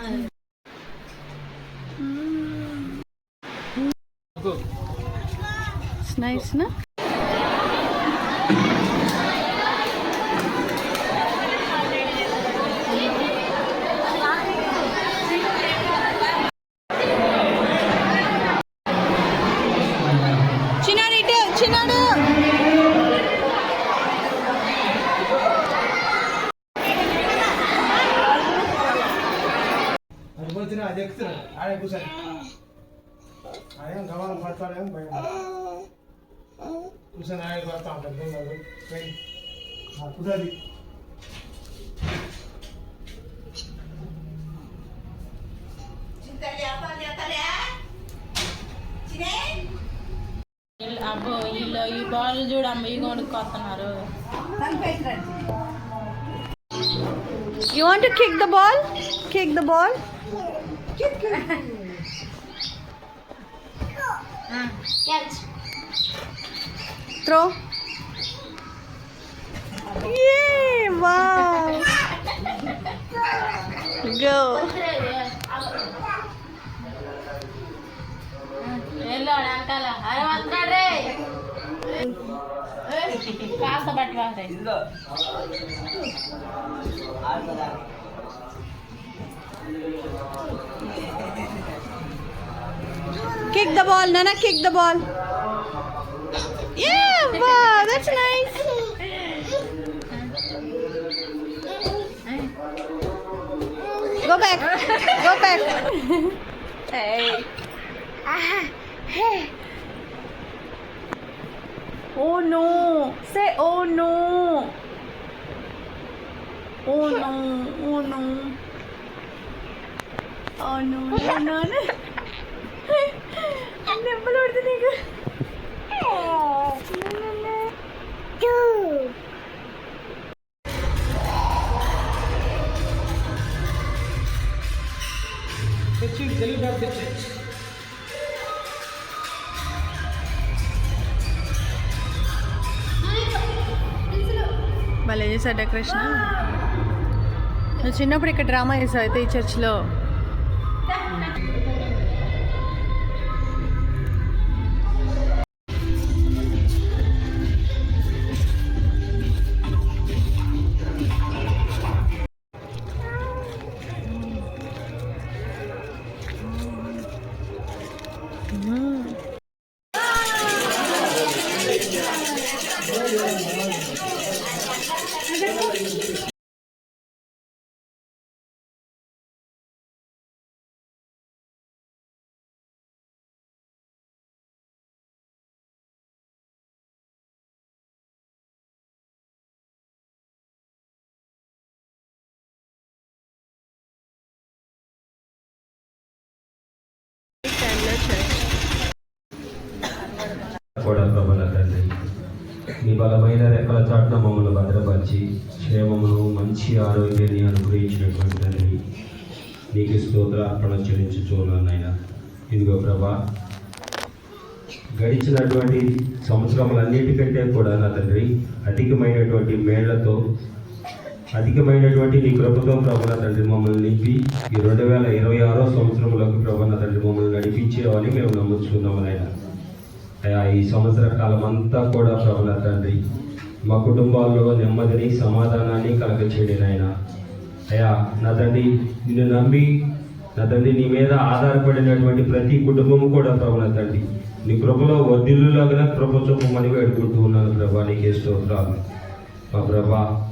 Hayır. Hmm. Snail snack? అది పోతున్నా అది ఎక్కుతున్నాడు ఆడే కూర్చొని ఆడేం గమనం పడతాడేం భయం కూర్చొని ఆడే పడతా ఉంటాడు దొంగలు పోయి కుదరది అబ్బో వీళ్ళు ఈ బాల్ చూడమ్మ ఈ కొనుక్కొస్తున్నారు You want to kick the ball? Kick the ball. Throw. Yay! Wow. Go. వెళ్ళాడు అంకాల అరే వస్తున్నాడు రే కాస్త పట్టి వారే Kick the ball, Nana. Kick the ball. Yeah! Wow, that's nice. Go back. Go back. hey. Ah, oh no. Say oh no. Oh no. Oh no. Oh, అవును దెబ్బలు నీకు తెచ్చి బ్యాగ్ తెచ్చి చేశాడు డెకరేషన్. నువ్వు చిన్నప్పుడు ఇక్కడ డ్రామా చేసావు అయితే ఈ చర్చ్లో. 来来。嗯。嗯。啊！కూడా ప్రభుల తండ్రి. మీ బలమైన రెక్కల చాట్న మమ్మల్ని భద్రపరిచి క్షేమమును మంచి ఆరోగ్యాన్ని అనుగ్రహించినటువంటి తండ్రి. నీకు స్తోత్ర అర్పణ చెల్లించుచున్నాను ఇదిగో ప్రభా గడిచినటువంటి సంవత్సరములన్నిటికంటే కూడా నా తండ్రి అధికమైనటువంటి మేళ్ళతో అధికమైనటువంటి నీ కృపతో ప్రభుల తండ్రి మమ్మల్ని నింపి ఈ రెండు వేల ఇరవై ఆరో సంవత్సరంలోకి ప్రభుల తండ్రి మమ్మల్ని నడిపించేవని మేము నమ్ముచున్నాము నాయన. అయ్యా ఈ సంవత్సర కాలం అంతా కూడా ప్రభుల తండ్రి మా కుటుంబాల్లో నెమ్మదిని సమాధానాన్ని కలగచేయండి నాయన. అయ్యా నా తండ్రి నిన్ను నమ్మి నా తండ్రి నీ మీద ఆధారపడినటువంటి ప్రతి కుటుంబము కూడా ప్రభుల తండ్రి నీ కృపలో వర్ధిల్లులాగా కృప చూపమని వేడుకుంటూ ఉన్నాను ప్రభా. నీకే స్తోత్రాలు. మా ప్రభా